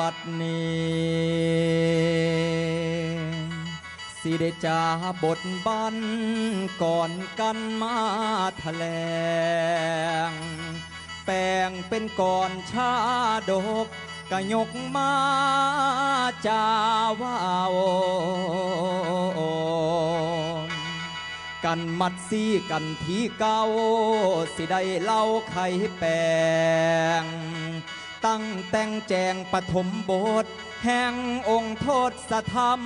บัดนี้สิได้จาบทบันก่อนกันมาแถลง แปลงเป็นก่อนชาดกกะยกมาจาวาวกันมัดซี่กันทีเก่าสิได้เล่าไขแปลง ตั้งแต่งแจงปฐมบท แห่งองค์โทษสธรรม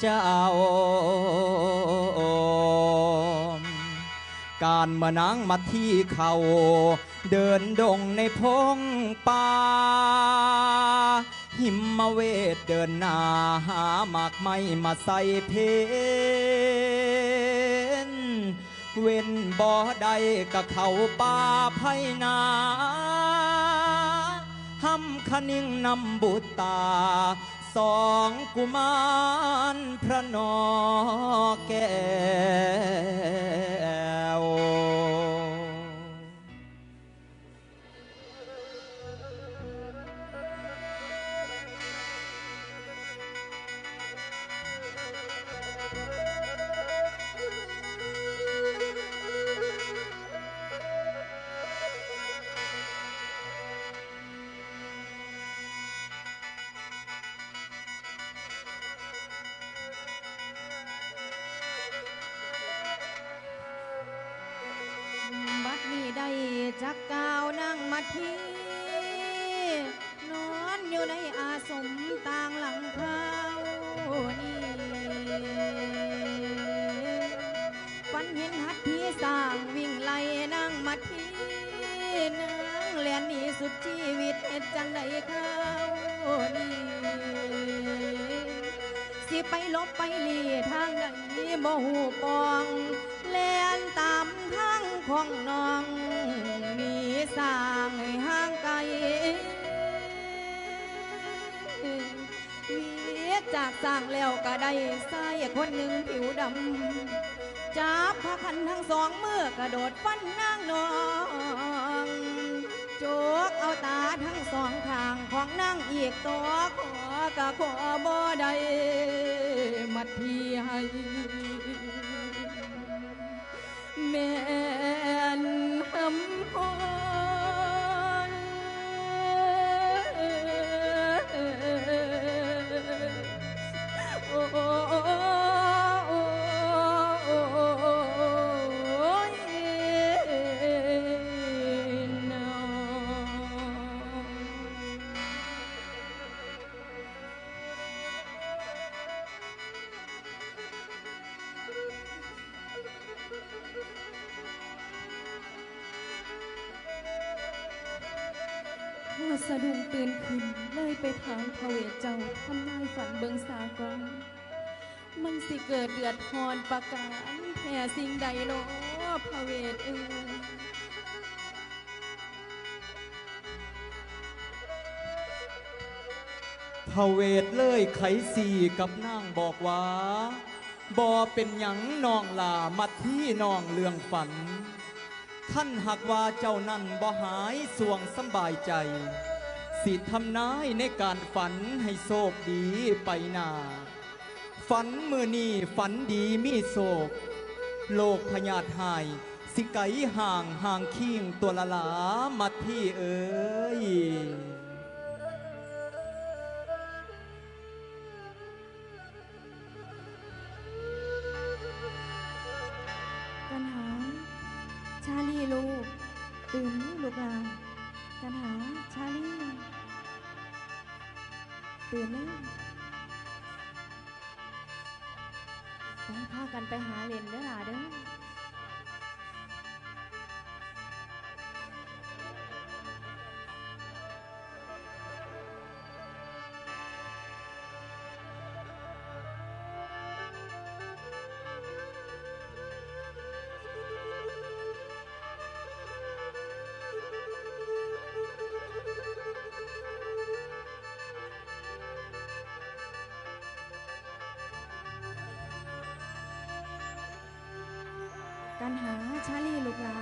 เจ้า การมานางมาที่เขา เดินดงในพงป่าหิมมเวทเดินหน้าหาหมากไม้มาใส่เพนเว้นบ่อใดกับเขาป่าไพนาำคนิ่งนำบุตรตา สองกุมารพระนอแก้ว นั่นอนอยู่ในอาสมต่างหลังเท้านี่ฝันเห็นหัดพี่สร้างวิ่งไล่นั่งมาที่นางเลียนนี่สุดชีวิตเอ็ดจังใดเขานี่สิไปลบไปลีทางใดบ่หูปอง แลนตามทางของน้องมี สร้างให้ห่างไกลเวียจากสร้างแล้วก็ได้ใส่คนหนึ่งผิวดำจับพระคันทั้งสองมือกระโดดฟันนางนองโจกเอาตาทั้งสองข้างของนางอีกตัวขอกะขอบ่ได้มัดทีให้แม่ สะดุ้งตื่นขึ้นเลยไปถามพระเวทเจ้าทำนายฝันเบิงสากอนมันสิเกิดเดือดพรประการแผ่สิ่งใดเนาะพระเวทเอ้ยพระเวทเลยไขสีกับนางบอกว่าบ่เป็นหยังนองลามัดที่นองเรื่องฝัน ท่านหากว่าเจ้านั่นบ่หายสวงสบายใจ สิทำนายในการฝันให้โศกดีไปหนาฝันมือนีฝันดีมีโศก โลกพญาติหายสิไกห่างห่างคิงตัวละลามัดที่เอ้ยกันหา ชาลีลูก ตื่นลูกลากันหา ชาลี ตื่นแล้วไปพากันไปหาเล่นเด้อหลาเด้อ กันหาชาลีลูกหลา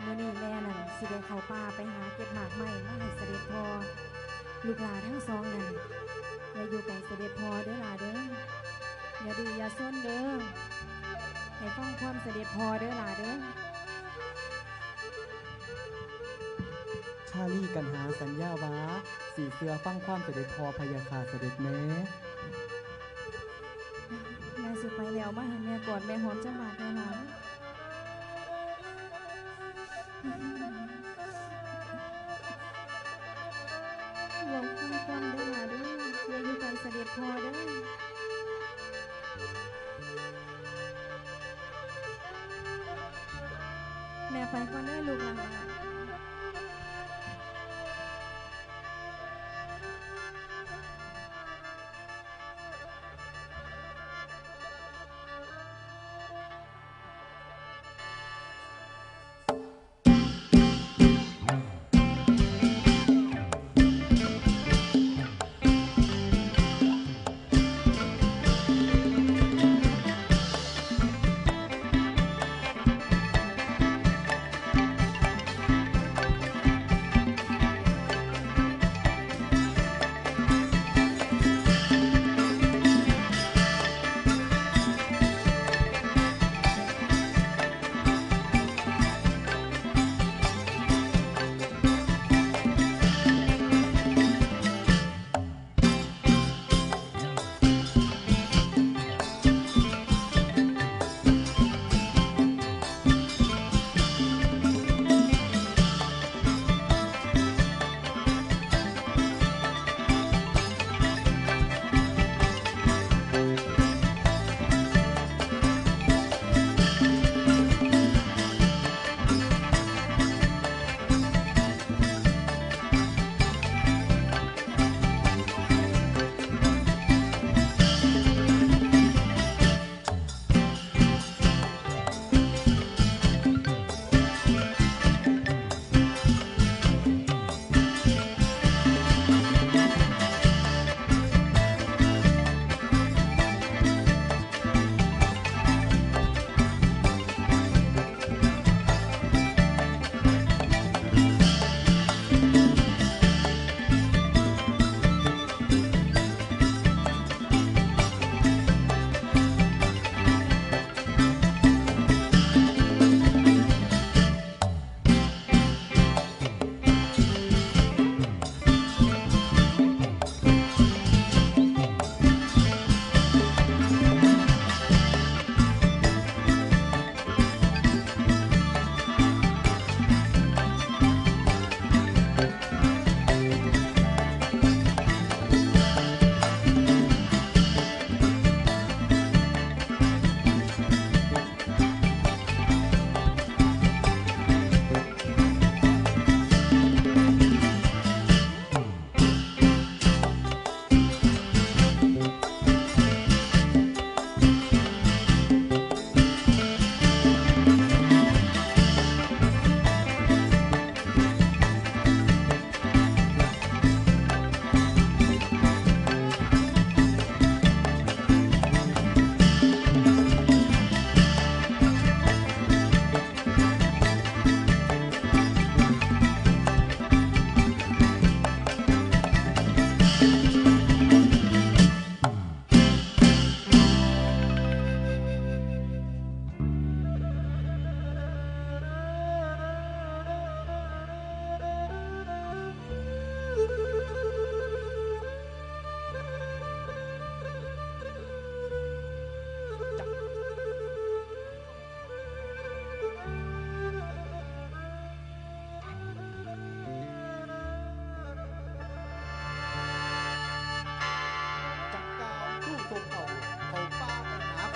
เมื่อนี้แม่นั่นสิได้เข้าป่าไปหาเก็บหมากไม้มาให้เสด็จพอลูกหลานทั้งสองนั่นอย่าอยู่ไกลเสด็จพอเด้อหลาเด้ออย่าดื้ออย่าซนเด้อให้ฟังความเสด็จพอเด้อหลาเด้อชาลีกันหาสัญญาว่าสีเสือฟังความเสด็จพอพยาคาเสด็จแม่ ม่สิไปแล้วมาให้แม่กอดแม่หอมจังหวะแม่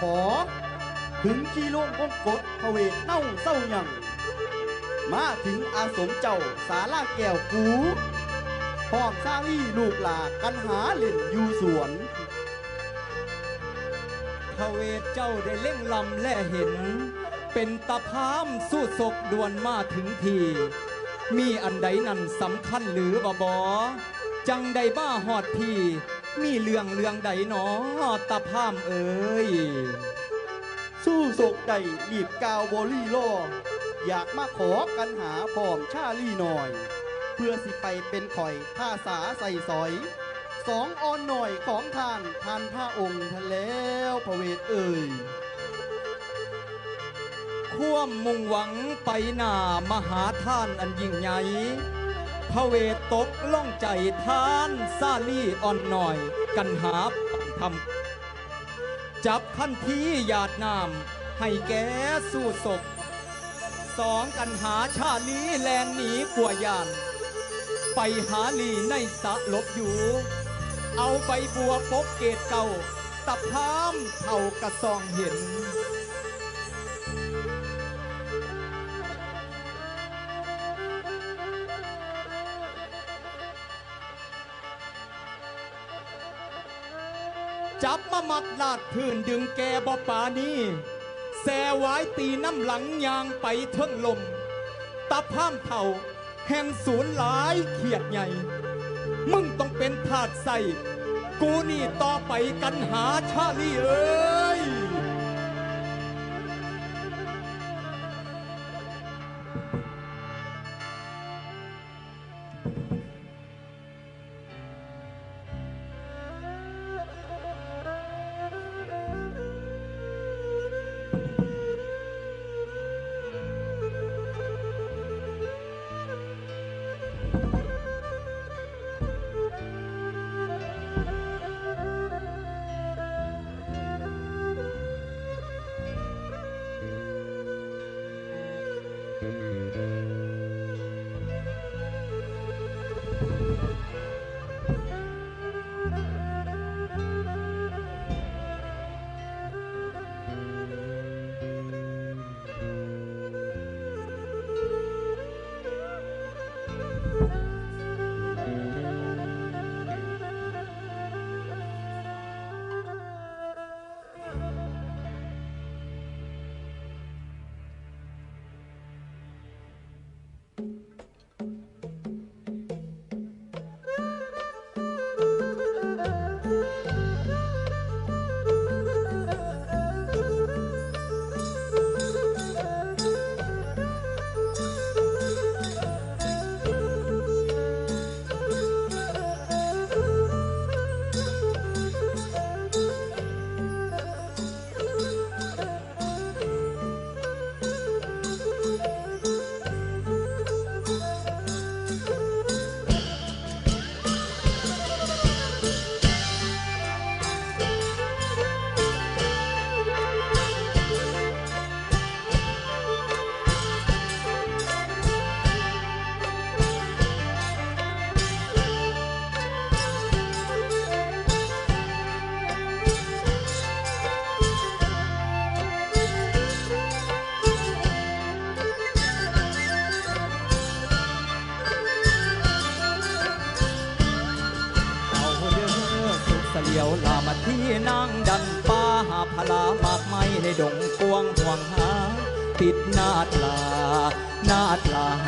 ขอ ถึงขี้ล่วงวงกดพระเวทเน่าเศร้าหยัง มาถึงอาสมเจ้าสาลาแก้วกูพร้อมสร้าลี่ลูกหลากันหาเล่นอยู่สวนพระเวทเจ้าได้เล่งลำและเห็น เป็นตะพามสู้ศกดวนมาถึงที มีอันใดนั้นสำคัญหรือบ่บอจังใดบ้าหอดพี่ มีเรื่องเรื่องใดหนอตะพามเอ๋ยสู้โศกใดรีบกาวบอลี่ล่ออยากมาขอกันหาพร้อมชาลี่หน่อย เพื่อสิไปเป็นข่อยท่าสาใส่สอยสองออนหน่อยของทานทานพระองค์ทะแล้วพระเวทเอ่ยควมมุ่งหวังไปหน้ามหาท่านอันยิ่งใหญ่ พระเวทตกล่องใจท่านซาลี่อ่อนหน่อย กันหาทำจับขั้นที่หยาดน้ำให้แกสู้ศพสองกันหาชาลีแลนหนีกลัวยาน ไปหาลีในสะลบอยู่ เอาใบบัวปกเกตเก่าตะพามเท่ากระซองเห็น จับมามัดลาดพื้นดึงแกบอปานี้แสไว้ตีน้ำหลังยางไปเทิงลมตาพามเท่า แห่งศูนย์หลายเขียดใหญ่ มึงต้องเป็นทาสใส่ กูนี่ต่อไปกันหาชาลีเอ้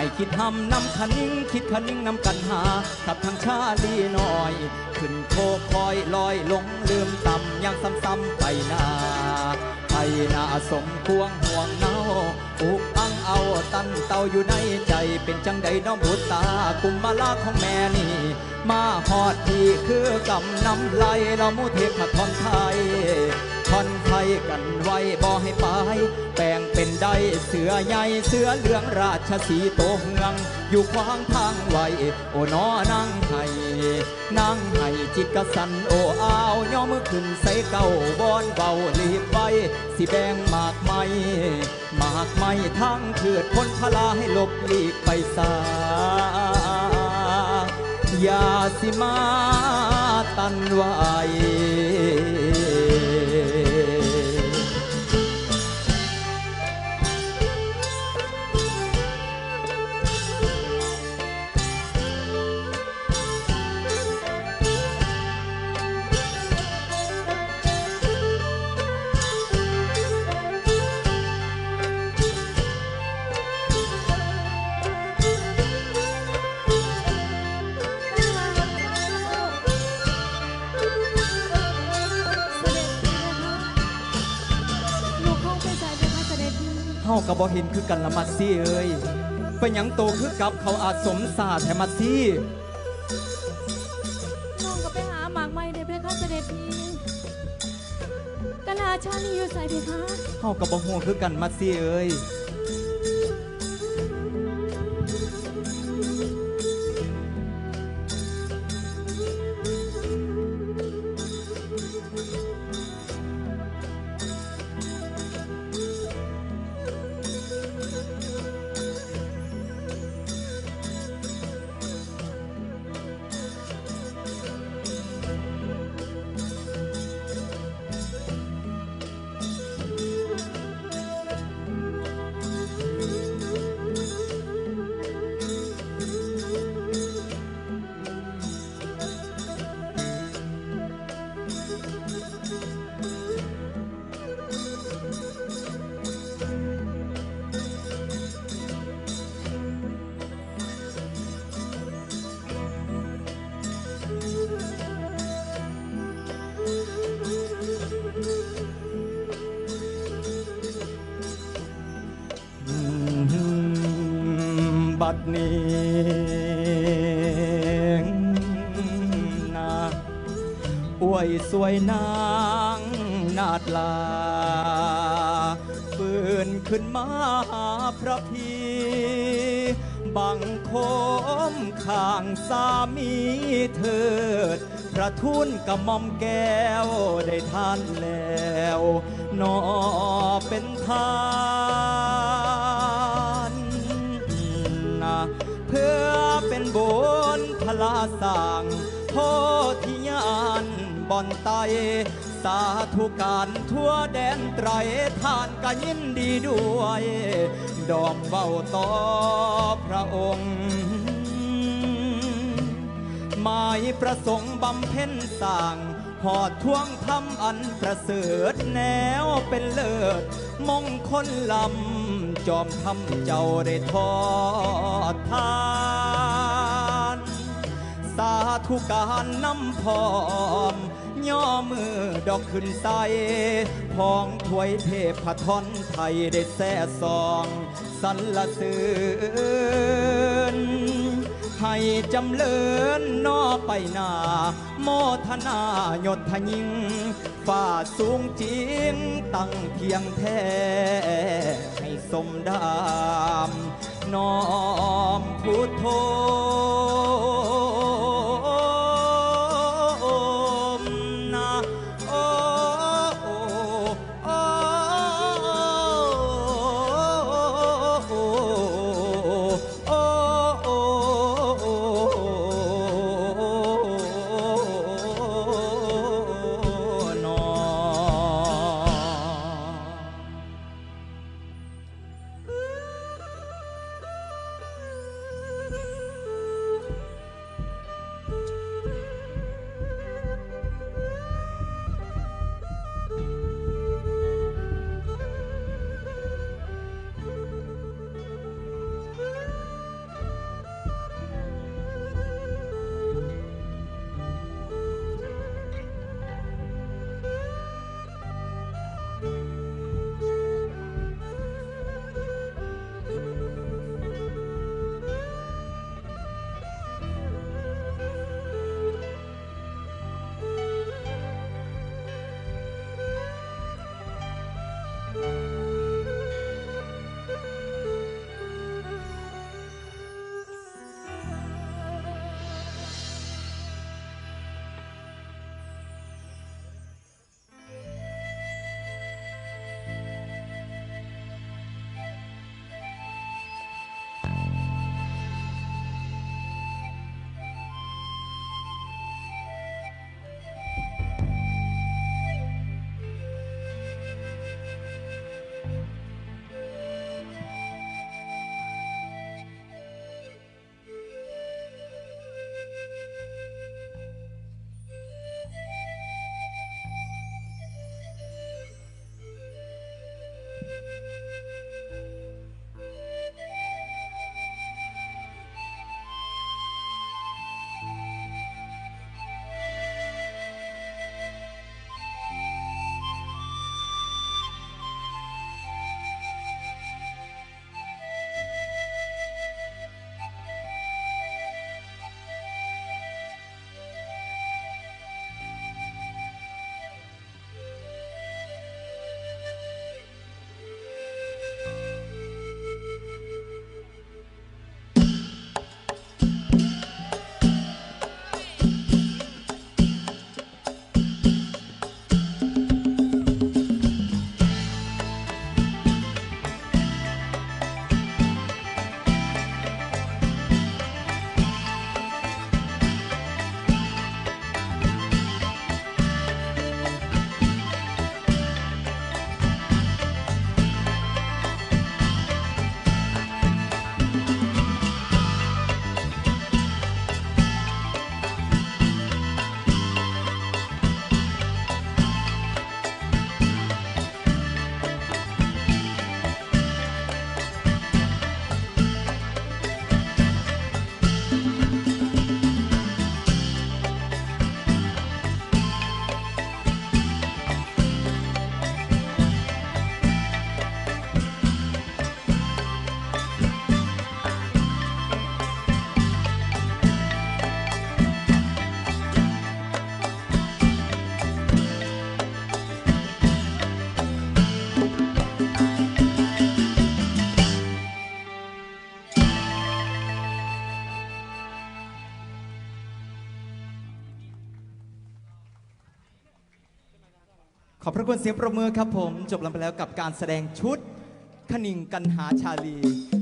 ให้คิดทำนำคันิ่งคิดคันิ่งนำกันหาขับทางชาลีหน่อย ขึ้นโคคอยลอยลงลืมต่ำยังซ้ำๆไปนาไปนาสมควงห่วงเนาอุกอังเอาตันเตาอยู่ในใจเป็นจังใดน้องบุตตากุมมาลาของแม่นี่ มาหอดที่คือกำนำไหลเรามุเทพมาทอนไทย ทอนไทยกันไว้บ่ให้ไปแปลงเป็นได้เสือใหญ่เสือเหลืองราชสีโตเฮือง อยู่ขวางทางไว้โอ้นอนั่งให้นั่งให้จิตกะสันโอ้อาวย่อมือขึ้นใส่เก้าบอนเบาลีบไปสิแบงหมากไม้หมากไม้ทั้งเถือดพ้นพลาให้หลบหลีกไปซาอย่าสิมาตันไว้ ก็บ่เห็นคือกันละมัดซี่เอ้ยเป็นหยังโตคือกับเขาอาจสมศาสตร์แถมัดซี่น้องก็ไปหาหมากไม้เด้อเพคะเสด็จพี่กันหาชาลีอยู่ใส่เพคะเฮาก็บ่ฮู้คือกันมัดซี่เอ้ย บัดนี้นะอวยสวยนางนาดลาฟื้นขึ้นมาหาพระพีบังคมข้างสามีเถิด พระทุนกระมอมแก้วได้ทานแล้วนอเป็นทาน เป็นพลาสั่งโพธิญาณบ่อนไตสาธุการทั่วแดนไตรทานก็ยินดีด้วย ดอมเบาต่อพระองค์ หมายประสงค์บำเพ็ญสร้างหอดท่วงทำอันประเสริฐแนวเป็นเลิศ มงคลลำจอมทำเจ้าได้ทอดทาน สาธุการน้ำพอม ย่อมือดอกขึ้นใสพองถวยเทพทอนไทยได้แซ่ซองสรรเสริญให้จำเลินนอไปหนาโมทนายศทยิงฝ่าสูงจริงตั้งเพียงแท้ให้สมดามน้อมพุทโธ ขอบพระคุณเสียงประมือครับผม จบลงไปแล้วกับการแสดงชุดขนิงกันหาชาลี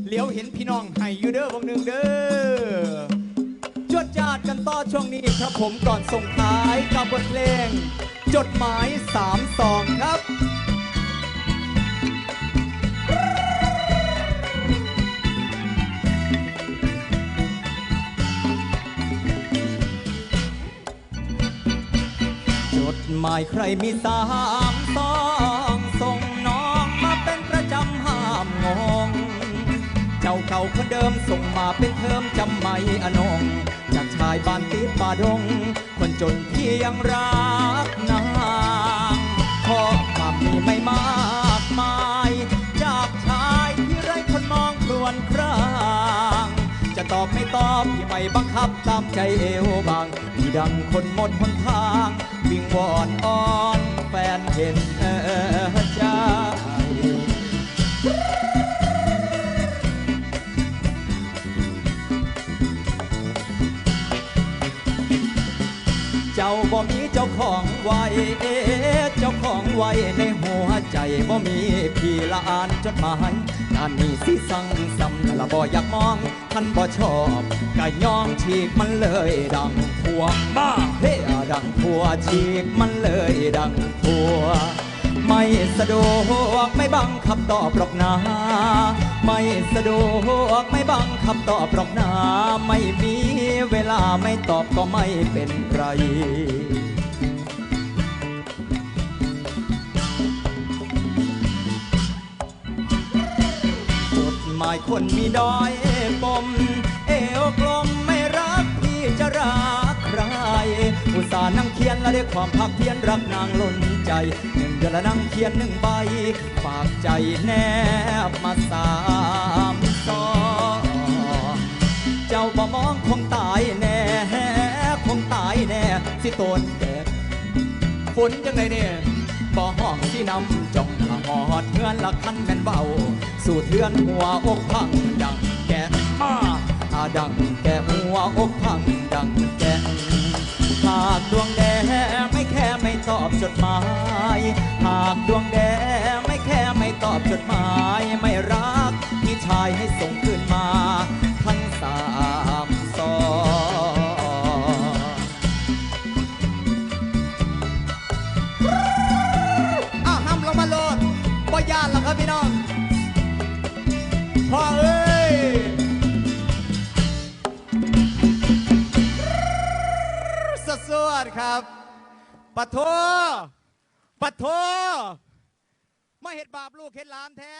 เลี้ยวเห็นพี่น้องไห้อยูเด้อวงหนึ่งเด้อจวดจาดกันต่อช่วงนี้ครับผมก่อนส่งท้ายกับบทเพลง จดหมายสามสองครับจดหมายใครมีสา คนเดิมส่งมาเป็นเทอมจำไม่อนงจากชายบ้านติดป่าดง คนจนที่ยังรักนางขอความมีไม่มากมาย จากชายที่ไร้คนมองครวนครางจะตอบไม่ตอบที่ไม่บังคับตามใจเอวบางที่ดังคนหมดหนทาง วิ่งวอนอ้อ ไว้เอเจ้าของไว้ในหัวใจบ่มีพี่ละอ่านจดหมายการนี้สิสั่งซ้ำละบ่อยากมองท่านบ่ชอบกะย่องฉีกมันเลยดังพัวบ้าเฮ้ดังพัวฉีกมันเลยดังพัวไม่สะดวกไม่บังคับตอบหรอกนะไม่สะดวกไม่บังคับตอบหรอกนะไม่มีเวลาไม่ตอบก็ไม่เป็นไรายคนมีดอยปม เอวกลมไม่รักพี่จะรักใคร อุตส่าห์นั่งเขียนและได้ความพักเพียรรักนางล้นใจหนึ่งเดือนละนั่งเขียนหนึ่งใบ ฝากใจแนบมาสามซอเจ้าบ่มองคงตายแน่คงตายแน่สิโตนแดดฝนจังไดเนี่ยบ่ห้องที่นำจ้องหอดเทือนละคันแม่นเบา สู่เทือนหัวอกพังดังแกะมาอาดังแกะหัวอกพังดังแกะหากดวงแดงไม่แค่ไม่ตอบจดหมาย หากดวงแดงไม่แค่ไม่ตอบจดหมาย ไม่รักพี่ชายให้ส่งคื ปะโทปะโทมาเห็ดบาปลูกเห็ดหลานแท้